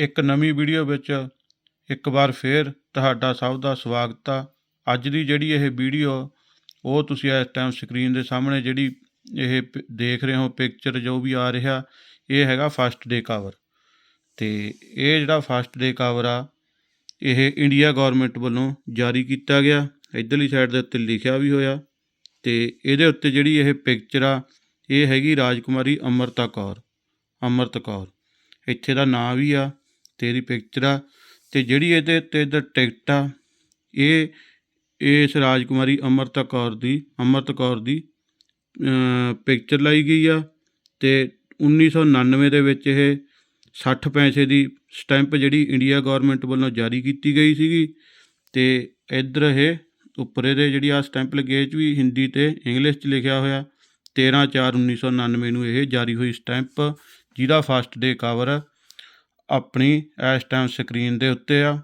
ਇੱਕ ਨਵੀਂ ਵੀਡੀਓ ਵਿੱਚ ਇੱਕ ਵਾਰ ਫੇਰ ਤੁਹਾਡਾ ਸਭ ਦਾ ਸਵਾਗਤ ਆ। ਅੱਜ ਦੀ ਜਿਹੜੀ ਇਹ ਵੀਡੀਓ, ਉਹ ਤੁਸੀਂ ਇਸ ਟਾਈਮ ਸਕਰੀਨ ਦੇ ਸਾਹਮਣੇ ਜਿਹੜੀ ਇਹ ਪ- ਦੇਖ ਰਹੇ ਹੋ ਪਿਕਚਰ ਜੋ ਵੀ ਆ ਰਿਹਾ, ਇਹ ਹੈਗਾ ਫਸਟ ਡੇ ਕਵਰ ਤੇ ਇਹ ਜਿਹੜਾ ਫਸਟ ਡੇ ਕਵਰ ਆ, ਇਹ ਇੰਡੀਆ ਗਵਰਨਮੈਂਟ ਵੱਲੋਂ ਜਾਰੀ ਕੀਤਾ ਗਿਆ। ਇਧਰਲੀ ਸਾਈਡ ਦੇ ਉੱਤੇ ਲਿਖਿਆ ਵੀ ਹੋਇਆ। ਤੇ ਇਹਦੇ ਉੱਤੇ ਜਿਹੜੀ ਇਹ ਪਿਕਚਰ ਆ, ਇਹ ਹੈਗੀ ਰਾਜਕੁਮਾਰੀ ਅਮਰਤਾ ਕੌਰ, ਅਮਰਤ ਕੌਰ। ਇੱਥੇ ਦਾ ਨਾਂ ਵੀ ਆ। ਤੇ ਇਹਦੀ ਪਿਕਚਰ ਆ ਤੇ ਜਿਹੜੀ ਇਹਦੇ 'ਤੇ ਇਧਰ ਟਿਕਟ ਆ, ਇਹ, ਇਸ ਰਾਜਕੁਮਾਰੀ ਅਮਰਤਾ ਕੌਰ ਦੀ, ਅਮਰਤ ਕੌਰ ਦੀ ਪਿਕਚਰ ਲਾਈ ਗਈ ਆ ਤੇ 1999 ਦੇ ਵਿੱਚ ਇਹ 60 ਪੈਸੇ ਦੀ ਸਟੈਂਪ ਜਿਹੜੀ ਇੰਡੀਆ ਗਵਰਨਮੈਂਟ ਵੱਲੋਂ ਜਾਰੀ ਕੀਤੀ ਗਈ ਸੀਗੀ ਤੇ ਇੱਧਰ ਇਹ ਉੱਪਰ ਇਹਦੇ ਜਿਹੜੀ ਆ ਸਟੈਂਪ ਲੱਗੀ 'ਚ ਵੀ ਹਿੰਦੀ ਤੇ ਇੰਗਲਿਸ਼ 'ਚ ਲਿਖਿਆ ਹੋਇਆ 13/4/1999 ਨੂੰ ਇਹ ਜਾਰੀ ਹੋਈ ਸਟੈਂਪ ਜਿਹਦਾ ਫਸਟ ਡੇ ਕਵਰ ਆਪਣੀ ਇਸ ਟਾਈਮ ਸਕਰੀਨ ਦੇ ਉੱਤੇ ਆ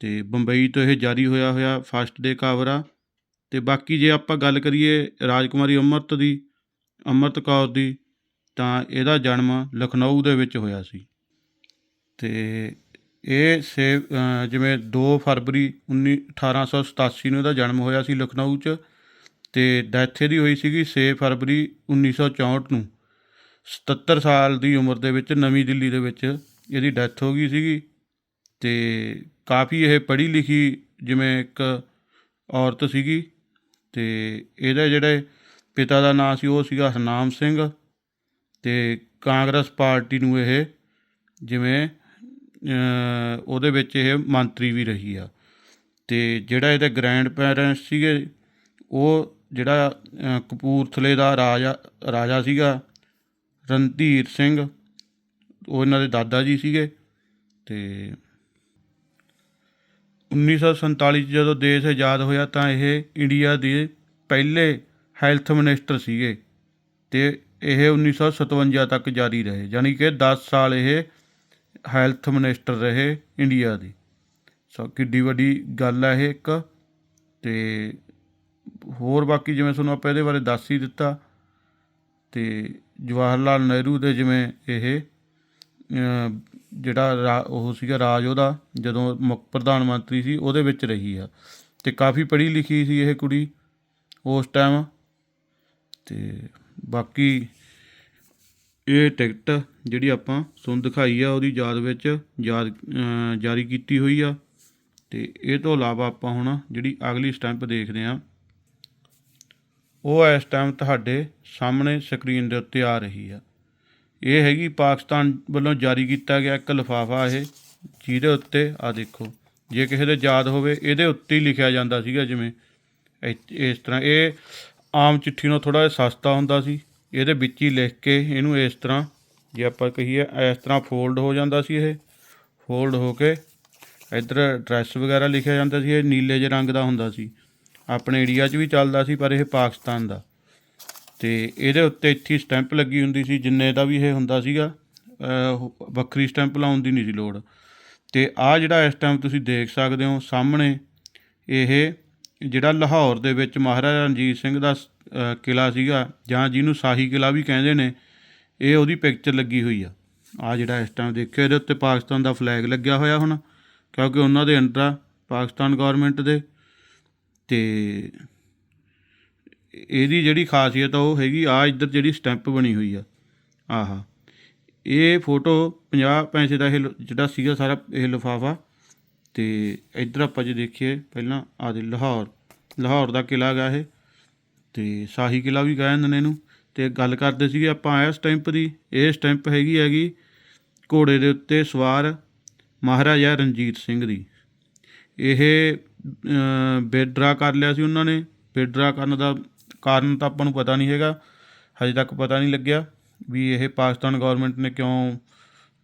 ਤੇ ਬੰਬਈ ਤੋਂ ਇਹ ਜਾਰੀ ਹੋਇਆ ਹੋਇਆ ਫਸਟ ਡੇ ਕਵਰ ਆ। ਤੇ ਬਾਕੀ ਜੇ ਆਪਾਂ ਗੱਲ ਕਰੀਏ ਰਾਜਕੁਮਾਰੀ ਅੰਮ੍ਰਿਤ ਦੀ, ਅੰਮ੍ਰਿਤ ਕੌਰ ਦੀ, ਤਾਂ ਇਹਦਾ ਜਨਮ ਲਖਨਊ ਦੇ ਵਿੱਚ ਹੋਇਆ ਸੀ। ਤੇ ਇਹ ਸੇ ਜਿਵੇਂ 2 ਫਰਵਰੀ 19 1887 ਨੂੰ ਇਹਦਾ ਜਨਮ ਹੋਇਆ ਸੀ ਲਖਨਊ 'ਚ ਤੇ ਡੈਥ ਇਹਦੀ ਹੋਈ ਸੀਗੀ 6 ਫਰਵਰੀ 1964 ਨੂੰ। 77 ਸਾਲ ਦੀ ਉਮਰ ਦੇ ਵਿੱਚ ਨਵੀਂ ਦਿੱਲੀ ਦੇ ਵਿੱਚ ਇਹਦੀ ਡੈਥ ਹੋ ਗਈ ਸੀਗੀ ਤੇ ਕਾਫੀ ਇਹ ਪੜ੍ਹੀ ਲਿਖੀ ਜਿਵੇਂ ਇੱਕ ਔਰਤ ਸੀਗੀ ਤੇ ਇਹਦੇ ਜਿਹੜੇ ਪਿਤਾ ਦਾ ਨਾਂ ਸੀ ਉਹ ਸੀਗਾ ਹਰਨਾਮ ਸਿੰਘ ਤੇ ਕਾਂਗਰਸ ਪਾਰਟੀ ਨੂੰ ਇਹ ਜਿਵੇਂ ਉਹਦੇ ਵਿੱਚ ਇਹ ਮੰਤਰੀ ਵੀ ਰਹੀ ਆ। ਤੇ ਜਿਹੜਾ ਇਹਦੇ ਗ੍ਰੈਂਡ ਪੈਰੈਂਟਸ ਸੀਗੇ, ਉਹ ਜਿਹੜਾ ਕਪੂਰਥਲੇ ਦਾ ਰਾਜਾ ਰਾਜਾ ਸੀਗਾ ਰਣਧੀਰ ਸਿੰਘ ਉਹ ਇਹਨਾਂ ਦੇ ਦਾਦਾ ਜੀ ਸੀਗੇ ਤੇ 1947 ਚ ਜਦੋਂ ਦੇਸ਼ ਆਜ਼ਾਦ ਹੋਇਆ ਤਾਂ ਇਹ ਇੰਡੀਆ ਦੇ ਪਹਿਲੇ ਹੈਲਥ ਮਿਨਿਸਟਰ ਸੀਗੇ ਤੇ ਇਹ 1957 ਤੱਕ ਜਾਰੀ ਰਹੇ ਯਾਨੀ ਕਿ 10 ਸਾਲ ਇਹ ਹੈਲਥ ਮਿਨਿਸਟਰ ਰਹੇ ਇੰਡੀਆ ਦੀ। ਸੋ ਕਿੱਡੀ ਵੱਡੀ ਗੱਲ ਹੈ ਇਹ ਇੱਕ। ਤੇ ਹੋਰ ਬਾਕੀ ਜਿਵੇਂ ਤੁਹਾਨੂੰ ਆਪਾਂ ਇਹਦੇ ਬਾਰੇ ਦੱਸ ਹੀ ਦਿੱਤਾ, ਤੇ ਜਵਾਹਰ ਲਾਲ ਨਹਿਰੂ ਦੇ ਜਿਵੇਂ ਇਹ ਜਿਹੜਾ ਰਾ- ਉਹ ਸੀਗਾ ਰਾਜ ਉਹਦਾ, ਜਦੋਂ ਮੁੱਖ ਪ੍ਰਧਾਨ ਮੰਤਰੀ ਸੀ, ਉਹਦੇ ਵਿੱਚ ਰਹੀ ਆ। ਤੇ ਕਾਫੀ ਪੜ੍ਹੀ ਲਿਖੀ ਸੀ ਇਹ ਕੁੜੀ ਉਸ ਟਾਈਮ ਤੇ ਬਾਕੀ ਇਹ ਟਿਕਟ ਜਿਹੜੀ ਆਪਾਂ ਤੁਹਾਨੂੰ ਦਿਖਾਈ ਆ, ਉਹਦੀ ਯਾਦ ਵਿੱਚ ਯਾਦ ਜਾਰੀ ਕੀਤੀ ਹੋਈ ਆ। ਤੇ ਇਹ ਤੋਂ ਇਲਾਵਾ ਆਪਾਂ ਹੁਣ ਜਿਹੜੀ ਅਗਲੀ ਸਟੈਂਪ ਦੇਖਦੇ ਆ, ਉਹ ਇਸ ਟਾਈਮ ਤੁਹਾਡੇ ਸਾਹਮਣੇ ਸਕਰੀਨ ਦੇ ਉੱਤੇ ਆ ਰਹੀ ਆ। ਇਹ ਹੈਗੀ ਪਾਕਿਸਤਾਨ ਵੱਲੋਂ ਜਾਰੀ ਕੀਤਾ ਗਿਆ ਇੱਕ ਲਿਫਾਫਾ ਇਹ, ਜਿਹਦੇ ਉੱਤੇ ਆ ਦੇਖੋ, ਜੇ ਕਿਸੇ ਦੇ ਯਾਦ ਹੋਵੇ, ਇਹਦੇ ਉੱਤੇ ਹੀ ਲਿਖਿਆ ਜਾਂਦਾ ਸੀਗਾ ਜਿਵੇਂ, ਇ- ਇਸ ਤਰ੍ਹਾਂ, ਇਹ ਆਮ ਚਿੱਠੀ ਨਾਲੋਂ ਥੋੜਾ ਜਿਹਾ ਸਸਤਾ ਹੁੰਦਾ ਸੀ, ਇਹਦੇ ਵਿੱਚ ਹੀ ਲਿਖ ਕੇ ਇਹਨੂੰ ਇਸ ਤਰ੍ਹਾਂ, ਜੇ ਆਪਾਂ ਕਹੀਏ, ਇਸ ਤਰ੍ਹਾਂ ਫੋਲਡ ਹੋ ਜਾਂਦਾ ਸੀ ਇਹ, ਫੋਲਡ ਹੋ ਕੇ ਇੱਧਰ ਐਡਰੈਸ ਵਗੈਰਾ ਲਿਖਿਆ ਜਾਂਦਾ ਸੀ, ਇਹ ਨੀਲੇ ਜਿਹੇ ਰੰਗ ਦਾ ਹੁੰਦਾ ਸੀ, ਆਪਣੇ ਇੰਡੀਆ 'ਚ ਵੀ ਚੱਲਦਾ ਸੀ, ਪਰ ਇਹ ਪਾਕਿਸਤਾਨ ਦਾ। ਤੇ ਇਹਦੇ ਉੱਤੇ ਇੱਥੇ ਸਟੈਂਪ ਲੱਗੀ ਹੁੰਦੀ ਸੀ ਜਿੰਨੇ ਦਾ ਵੀ ਇਹ ਹੁੰਦਾ ਸੀਗਾ ਵੱਖਰੀ ਸਟੈਂਪ ਲਾਉਣ ਦੀ ਨਹੀਂ ਸੀ ਲੋੜ। ਤੇ ਆ ਜਿਹੜਾ ਇਸ ਟਾਈਮ ਤੁਸੀਂ ਦੇਖ ਸਕਦੇ ਹੋ ਸਾਹਮਣੇ ਇਹ ਜਿਹੜਾ ਲਾਹੌਰ ਦੇ ਵਿੱਚ ਮਹਾਰਾਜਾ ਰਣਜੀਤ ਸਿੰਘ ਦਾ ਅਹ, ਕਿਲਾ ਸੀਗਾ ਜਾਂ ਜਿਹਨੂੰ ਸ਼ਾਹੀ ਕਿਲਾ ਵੀ ਕਹਿੰਦੇ ਨੇ ਇਹ ਉਹਦੀ ਪਿਕਚਰ ਲੱਗੀ ਹੋਈ ਆ। ਆ ਜਿਹੜਾ ਇਸ ਟਾਈਮ ਦੇਖਿਓ ਇਹਦੇ ਉੱਤੇ ਪਾਕਿਸਤਾਨ ਦਾ ਫਲੈਗ ਲੱਗਿਆ ਹੋਇਆ ਹੁਣ ਕਿਉਂਕਿ ਉਹਨਾਂ ਦੇ ਅੰਡਰ ਆ ਪਾਕਿਸਤਾਨ ਗਵਰਨਮੈਂਟ ਦੇ। ਤੇ ਇਹਦੀ ਜਿਹੜੀ ਖਾਸੀਅਤ ਆ, ਉਹ ਹੈਗੀ ਆ ਇੱਧਰ ਜਿਹੜੀ ਸਟੈਂਪ ਬਣੀ ਹੋਈ ਆ। ਆਹਾ। ਇਹ ਫੋਟੋ 50 ਪੈਸੇ ਦਾ ਇਹ ਜਿਹੜਾ ਸੀਗਾ ਸਾਰਾ ਇਹ ਲਿਫਾਫਾ। ਤੇ ਇੱਧਰ ਆਪਾਂ ਜੇ ਦੇਖੀਏ, ਪਹਿਲਾਂ ਆ ਦੇ ਲਾਹੌਰ। ਲਾਹੌਰ ਦਾ ਕਿਲਾ ਗਾ ਇਹ। ਤੇ ਸ਼ਾਹੀ ਕਿਲਾ ਵੀ ਕਹਿੰਦੇ ਨੇ ਇਹਨੂੰ। ਤੇ ਗੱਲ ਕਰਦੇ ਸੀਗੇ ਆਪਾਂ ਆਇਆ ਸਟੈਂਪ ਦੀ। ਇਹ ਸਟੈਂਪ ਹੈਗੀ ਹੈਗੀ ਘੋੜੇ ਦੇ ਉੱਤੇ ਸਵਾਰ ਮਹਾਰਾਜਾ ਰਣਜੀਤ ਸਿੰਘ ਦੀ। ਇਹ ਬੇਡਰਾ ਕਰ ਲਿਆ ਸੀ ਉਹਨਾਂ ਨੇ। ਬੇਡਰਾ ਕਰਨ ਦਾ ਕਾਰਨ ਤਾਂ ਆਪਾਂ ਨੂੰ ਪਤਾ ਨਹੀਂ ਹੈਗਾ, ਹਜੇ ਤੱਕ ਪਤਾ ਨਹੀਂ ਲੱਗਿਆ ਵੀ ਇਹ ਪਾਕਿਸਤਾਨ ਗਵਰਨਮੈਂਟ ਨੇ ਕਿਉਂ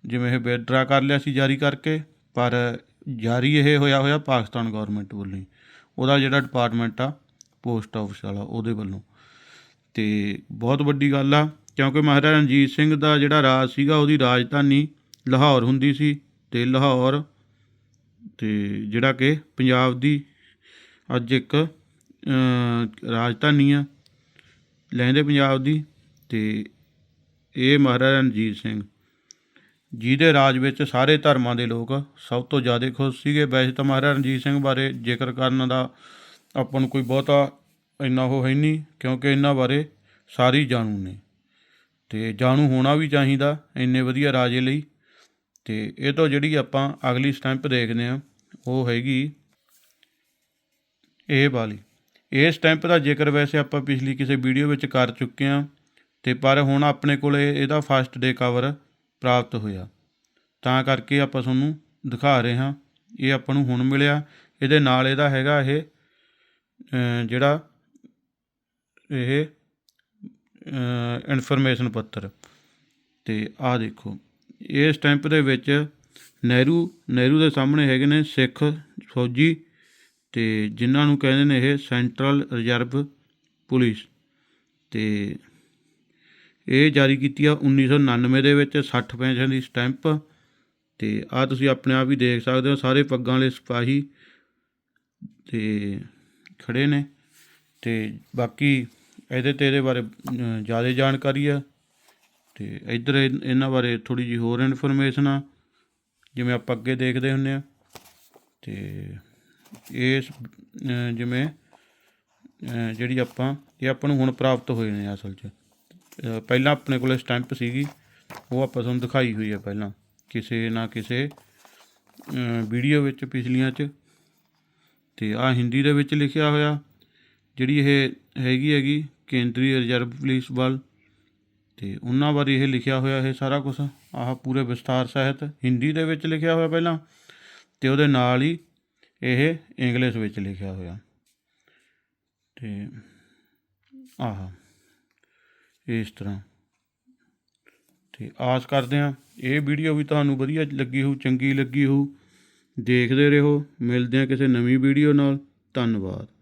ਜਿਵੇਂ ਇਹ ਬੇਡਰਾ ਕਰ ਲਿਆ ਸੀ ਜਾਰੀ ਕਰਕੇ, ਪਰ ਜਾਰੀ ਇਹ ਹੋਇਆ ਹੋਇਆ ਪਾਕਿਸਤਾਨ ਗਵਰਨਮੈਂਟ ਵੱਲੋਂ ਹੀ। ਉਹਦਾ ਜਿਹੜਾ ਡਿਪਾਰਟਮੈਂਟ ਆ ਪੋਸਟ ਆਫਿਸ ਵਾਲਾ, ਉਹਦੇ ਵੱਲੋਂ। ਤੇ ਬਹੁਤ ਵੱਡੀ ਗੱਲ ਆ, ਕਿਉਂਕਿ ਮਹਾਰਾਜਾ ਰਣਜੀਤ ਸਿੰਘ ਦਾ ਜਿਹੜਾ ਰਾਜ ਸੀਗਾ, ਉਹਦੀ ਰਾਜਧਾਨੀ ਲਾਹੌਰ ਹੁੰਦੀ ਸੀ ਤੇ ਲਾਹੌਰ ਤੇ ਜਿਹੜਾ ਕਿ ਪੰਜਾਬ ਦੀ ਅੱਜ ਇੱਕ ਰਾਜਧਾਨੀ ਆ ਲਹਿੰਦੇ ਪੰਜਾਬ ਦੀ ਤੇ ਇਹ ਮਹਾਰਾਜਾ ਰਣਜੀਤ ਸਿੰਘ, ਜਿਹਦੇ ਰਾਜ ਵਿੱਚ ਸਾਰੇ ਧਰਮਾਂ ਦੇ ਲੋਕ ਸਭ ਤੋਂ ਜ਼ਿਆਦਾ ਖੁਸ਼ ਸੀਗੇ। ਵੈਸੇ ਤਾਂ ਮਹਾਰਾਜਾ ਰਣਜੀਤ ਸਿੰਘ ਬਾਰੇ ਜ਼ਿਕਰ ਕਰਨ ਦਾ ਆਪਾਂ ਨੂੰ ਕੋਈ ਬਹੁਤਾ ਇੰਨਾ ਉਹ ਹੈ ਨਹੀਂ, ਕਿਉਂਕਿ ਇਹਨਾਂ ਬਾਰੇ ਸਾਰੇ ਜਾਣੂ ਨੇ ਤੇ ਜਾਣੂ ਹੋਣਾ ਵੀ ਚਾਹੀਦਾ ਇੰਨੇ ਵਧੀਆ ਰਾਜੇ ਲਈ। ਤੇ ਇਹ ਤੋਂ ਜਿਹੜੀ ਆਪਾਂ ਅਗਲੀ ਸਟੈਂਪ ਦੇਖਦੇ ਹਾਂ, ਉਹ ਹੈਗੀ ਇਹ ਵਾਲੀ। ਇਹ ਸਟੈਂਪ ਦਾ ਜ਼ਿਕਰ ਵੈਸੇ ਆਪਾਂ ਪਿਛਲੀ ਕਿਸੇ ਵੀਡੀਓ ਵਿੱਚ ਕਰ ਚੁੱਕੇ ਹਾਂ, ਤੇ ਪਰ ਹੁਣ ਆਪਣੇ ਕੋਲੇ ਇਹਦਾ ਫਸਟ ਡੇ ਕਵਰ ਪ੍ਰਾਪਤ ਹੋਇਆ। ਤਾਂ ਕਰਕੇ ਆਪਾਂ ਤੁਹਾਨੂੰ ਦਿਖਾ ਰਹੇ ਹਾਂ। ਇਹ ਆਪਾਂ ਨੂੰ ਹੁਣ ਮਿਲਿਆ। ਇਹਦੇ ਨਾਲ ਇਹਦਾ ਹੈਗਾ ਇਹ ਜਿਹੜਾ ਇਹ ਇਨਫੋਰਮੇਸ਼ਨ ਪੱਤਰ। ਤੇ ਆਹ ਦੇਖੋ ਇਹ ਸਟੈਂਪ ਦੇ ਵਿੱਚ ਨਹਿਰੂ ਨਹਿਰੂ ਦੇ ਸਾਹਮਣੇ ਹੈਗੇ ਨੇ ਸਿੱਖ ਫੌਜੀ ਤੇ ਜਿਨ੍ਹਾਂ ਨੂੰ ਕਹਿੰਦੇ ਨੇ ਇਹ ਸੈਂਟਰਲ ਰਿਜ਼ਰਵ ਪੁਲਿਸ ਤੇ ਇਹ ਜਾਰੀ ਕੀਤੀ ਆ 1999 ਦੇ ਵਿੱਚ 60 ਪੈਨਸ਼ਨ ਦੀ ਸਟੈਂਪ ਤੇ ਆ ਤੁਸੀਂ ਆਪਣੇ ਆਪ ਹੀ ਦੇਖ ਸਕਦੇ ਹੋ, ਸਾਰੇ ਪੱਗਾਂ ਵਾਲੇ ਸਿਪਾਹੀ ਤੇ ਖੜੇ ਨੇ ਤੇ ਬਾਕੀ ਇਹਦੇ ਤੇ ਇਹਦੇ ਬਾਰੇ ਜ਼ਿਆਦਾ ਜਾਣਕਾਰੀ ਆ ਤੇ ਇੱਧਰ ਇਹ- ਇਹਨਾਂ ਬਾਰੇ ਥੋੜੀ ਜਿਹੀ ਹੋਰ ਇਨਫੋਰਮੇਸ਼ਨ ਆ, ਜਿਵੇਂ ਆਪਾਂ ਅੱਗੇ ਦੇਖਦੇ ਹੁੰਨੇ ਆ ਤੇ ਇਸ ਜਿਵੇਂ ਜਿਹੜੀ ਆਪਾਂ, ਇਹ ਆਪਾਂ ਨੂੰ ਹੁਣ ਪ੍ਰਾਪਤ ਹੋਏ ਨੇ ਅਸਲ 'ਚ। ਪਹਿਲਾਂ ਆਪਣੇ ਕੋਲੇ ਸਟੈਂਪ ਸੀਗੀ, ਉਹ ਆਪਾਂ ਤੁਹਾਨੂੰ ਦਿਖਾਈ ਹੋਈ ਹੈ ਪਹਿਲਾਂ। ਕਿਸੇ ਨਾ ਕਿਸੇ ਵੀਡੀਓ ਵਿੱਚ ਪਿਛਲੀਆਂ 'ਚ। ਤੇ ਆ ਹਿੰਦੀ ਦੇ ਵਿੱਚ ਲਿਖਿਆ ਹੋਇਆ, ਜਿਹੜੀ ਇਹ ਹੈਗੀ ਹੈਗੀ ਕੇਂਦਰੀ ਰਿਜ਼ਰਵ ਪੁਲਿਸ ਬਲ। ਤੇ ਉਹਨਾਂ ਬਾਰੇ ਇਹ ਲਿਖਿਆ ਹੋਇਆ ਇਹ ਸਾਰਾ ਕੁਝ ਆਹ ਪੂਰੇ ਵਿਸਥਾਰ ਸਹਿਤ ਹਿੰਦੀ ਦੇ ਵਿੱਚ ਲਿਖਿਆ ਹੋਇਆ ਪਹਿਲਾਂ। ਤੇ ਉਹਦੇ ਨਾਲ ਹੀ ਇਹ ਇੰਗਲਿਸ਼ ਵਿੱਚ ਲਿਖਿਆ ਹੋਇਆ। ਤੇ ਆਹ, ਇਸ ਤਰ੍ਹਾਂ। ਤੇ ਆਸ ਕਰਦੇ ਹਾਂ, ਇਹ ਵੀਡੀਓ ਵੀ ਤੁਹਾਨੂੰ ਵਧੀਆ ਲੱਗੀ ਹੋਊ, ਚੰਗੀ ਲੱਗੀ ਹੋਊ। ਦੇਖਦੇ ਰਹੋ, ਮਿਲਦੇ ਹਾਂ ਕਿਸੇ ਨਵੀਂ ਵੀਡੀਓ ਨਾਲ। ਧੰਨਵਾਦ।